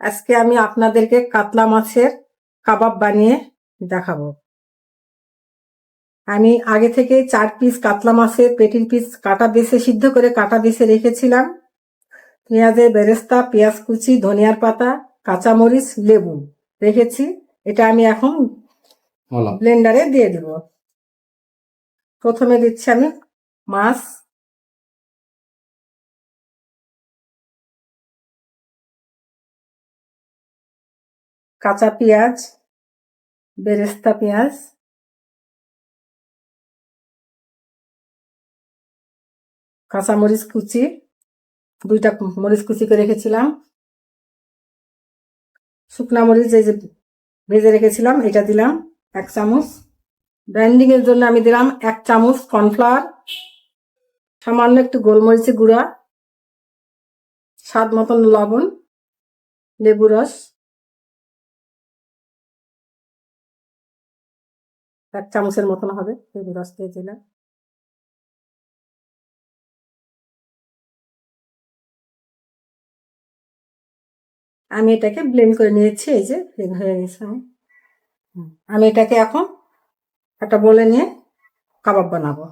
আজকে আমি আপনাদেরকে কাতলা মাছের কাবাব বানিয়ে দেখাবো। আমি আগে থেকে চার পিস কাতলা মাছের পেটির পিস কাটা বেছে সিদ্ধ করে কাটা বেছে রেখেছিলাম। পেঁয়াজের বেরেস্তা পেঁয়াজ কুচি ধনিয়ার পাতা কাঁচামরিচ লেবু রেখেছি। এটা আমি এখন ব্লেন্ডারে দিয়ে দিব। প্রথমে দিচ্ছি আমি মাছ কাঁচা পেঁয়াজ, বেরেস্তা পেঁয়াজ কাঁচা মরিচ কুচি, দুইটা মরিচ কুচি করে রেখেছিলাম। শুকনা মরিচ এই যে ভেজে রেখেছিলাম, এটা দিলাম এক চামচ। ব্র্যান্ডিং এর জন্য আমি দিলাম এক চামচ কর্নফ্লাওয়ার সামান্য একটু গোলমরিচের গুঁড়া, স্বাদ মতন লবণ, লেবু রস। এক চামচের মতন হবে লেবু রস দিয়ে দিলাম। আমি এটাকে ব্লেন্ড করে নিয়েছি, এই যে ব্লেন্ড হয়ে গেছে। আমি আমি এটাকে এখন একটা বলে নিয়ে কাবাব বানাবো।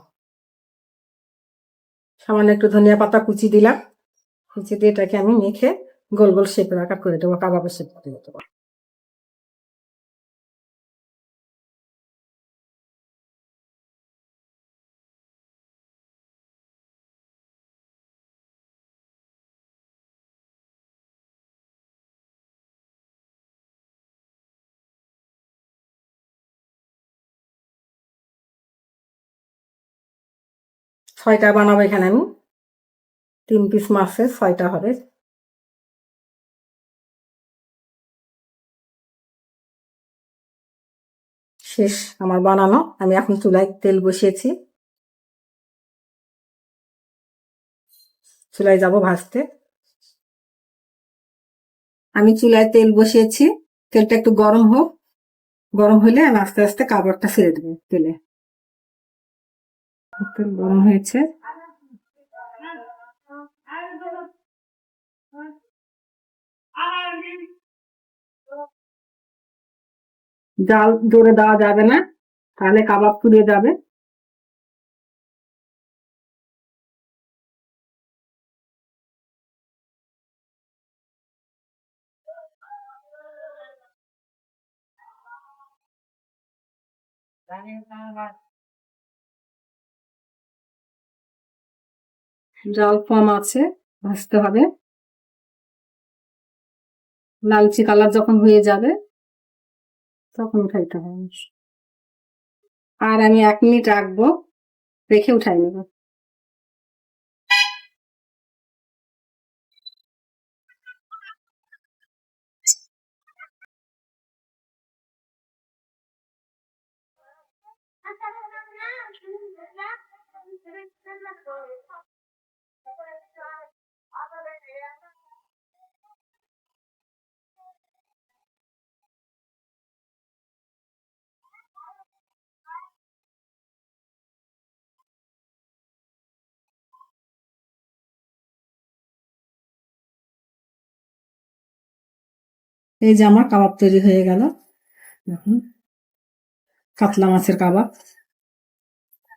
সামান্য একটু ধনিয়া পাতা কুচি দিলাম, কুচি দিয়ে এটাকে আমি মেখে গোল গোল শেপের আকার করে দেবো, কাবাবের শেপ করে দেবো। ছয়টা বানাবো এখানে আমি। তিন পিস মাছের ছয়টা হবে। শেষ আমার বানানো। আমি এখন চুলায় তেল বসিয়েছি। চুলায় যাব ভাজতে। আমি চুলায় তেল বসিয়েছি। তেলটা একটু গরম হোক। গরম হলে আমি আস্তে আস্তে কাপড়টা ছেড়ে দেবো তেলে। তেল গরম হয়েছে। জাল জোরে দেওয়া যাবে না তাহলে কাবাব পুড়ে যাবে। জল ফর্ম আছে, ভাজতে হবে। লালচে কালার যখন হয়ে যাবে, তখন উঠাইতে হবে। আর আমি এক মিনিট রাখব, রেখে উঠাই নেব। এই যে আমার কাবাব তৈরি হয়ে গেল। দেখুন কাতলা মাছের কাবাব।